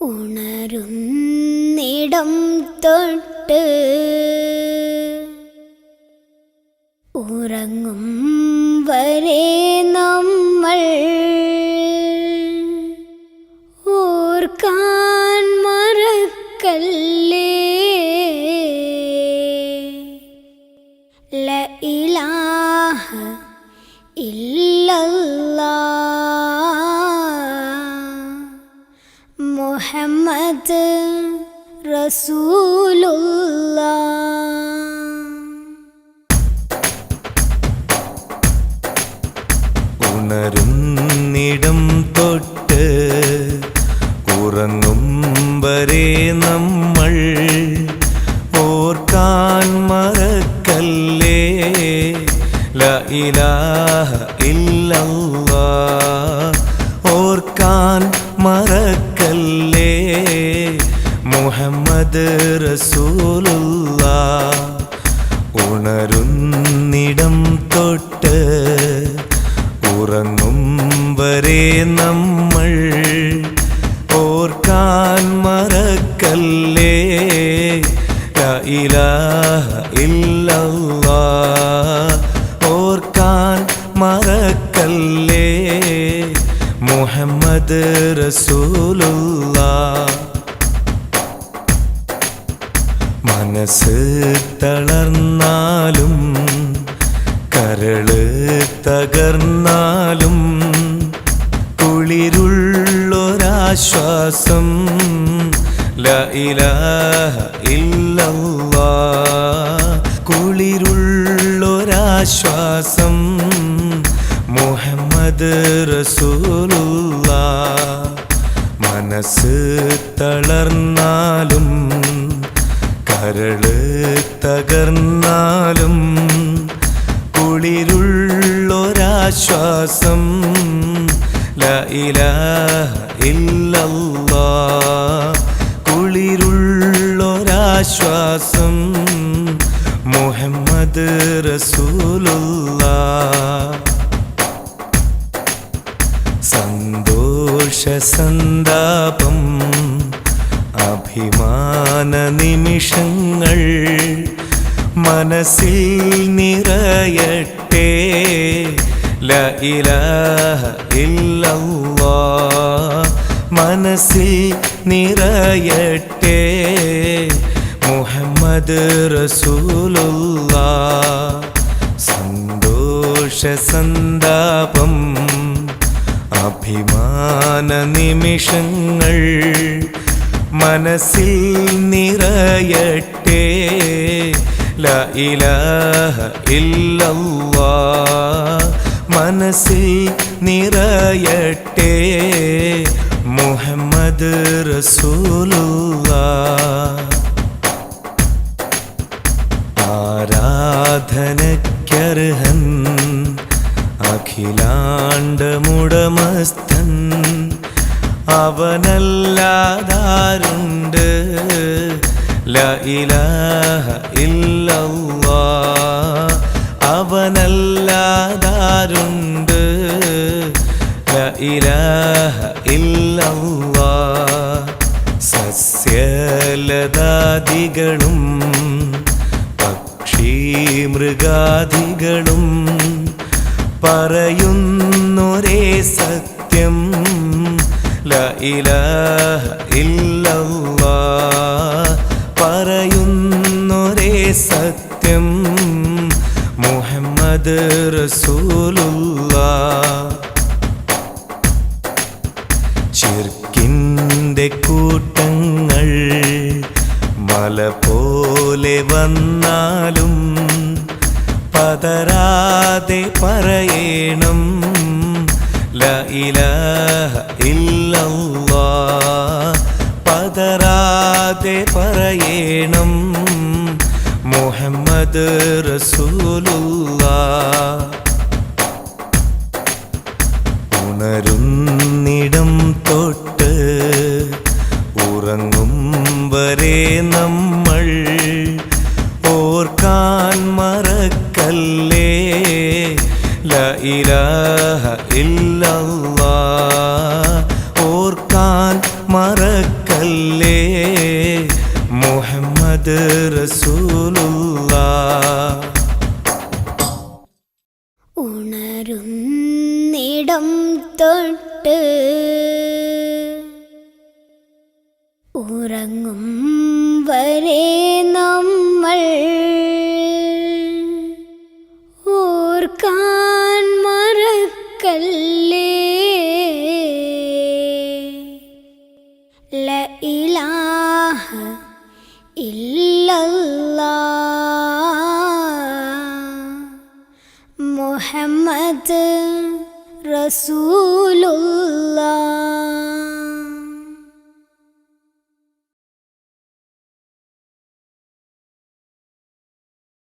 ഉണരുന്നിടം തൊട്ട് ഉറങ്ങും വരെ നമ്മൾ ഓർക്കാൻ മറക്കല്ലേ? ല ഉണരുന്നിടം തൊട്ട് ഉറങ്ങും വരെ നമ്മൾ ഓർക്കാൻ മറക്കല്ലേ? ല ഉണരുന്നിടം തൊട്ട് ഉറങ്ങും വരെ നമ്മൾ ഓർക്കാൻ മറക്കല്ലേ? കയില ഇല്ലല്ലാ ഓർക്കാൻ മറക്കല്ലേ? മുഹമ്മദ് റസൂലുള്ള മനസ്സ് തളർന്നാലും കരൾ തകർന്നാലും കുളിരുള്ളൊരാശ്വാസം ല ഇലാഹ ഇല്ലല്ലാ. കുളിരുള്ളൊരാശ്വാസം മുഹമ്മദ് റസൂലുള്ള. മനസ്സ് തളർന്നാലും കരൾ തകർന്നാലും കുളിരുള്ളൊരാശ്വാസം ഇല്ലല്ലാ കുളിരുള്ളൊരാശ്വാസം മുഹമ്മദ് റസൂലുള്ള സന്തോഷ സന്താപം അഭിമാന നിമിഷങ്ങൾ മനസ്സിൽ നിറയട്ടെ. മനസ്സിൽ നിറയട്ടെ. മുഹമ്മദ് റസൂലുള്ള സന്തോഷ സന്താപം. അഭിമാന നിമിഷങ്ങൾ മനസ്സിൽ നിറയട്ടെ. ല ഇലാഹ ഇല്ലല്ലാ മനസ്സിൽ നിറയട്ടെ. മുഹമ്മദ് റസൂലുള്ള അവനല്ലാതാരുണ്ട്. ല ഇലാഹ ഇല്ലല്ലാ. അവനല്ലാതാരുണ്ട്. ല ഇലാഹ ഇല്ലല്ലാ. സസ്യലതാദികളും പക്ഷി മൃഗാദികളും പറയുന്നൊരേ സത്യം. ല ഇലാഹ ഇല്ലല്ലാ പറയുന്നൊരേ സത്യം മുഹമ്മദ് റസൂലുള്ള ചിർക്കിന്റെ കൂട്ടങ്ങൾ മല പോലെ വന്നാലും പതരാതെ പറയണം ഇലാഹ ഇല്ലല്ലാ പതരാതെ പറയണം മുഹമ്മദ് ഉണരുന്നിടം തൊട്ട് ഉറങ്ങും വരെ നമ്മൾ ഓർക്കാൻ മറ മറക്കല്ലേ? മുഹമ്മദ് റസൂലുള്ള. ഉണരുന്നിടം തൊട്ട് ല ഇലാഹ ഇല്ലല്ലാഹ് മുഹമ്മദ് റസൂലുള്ള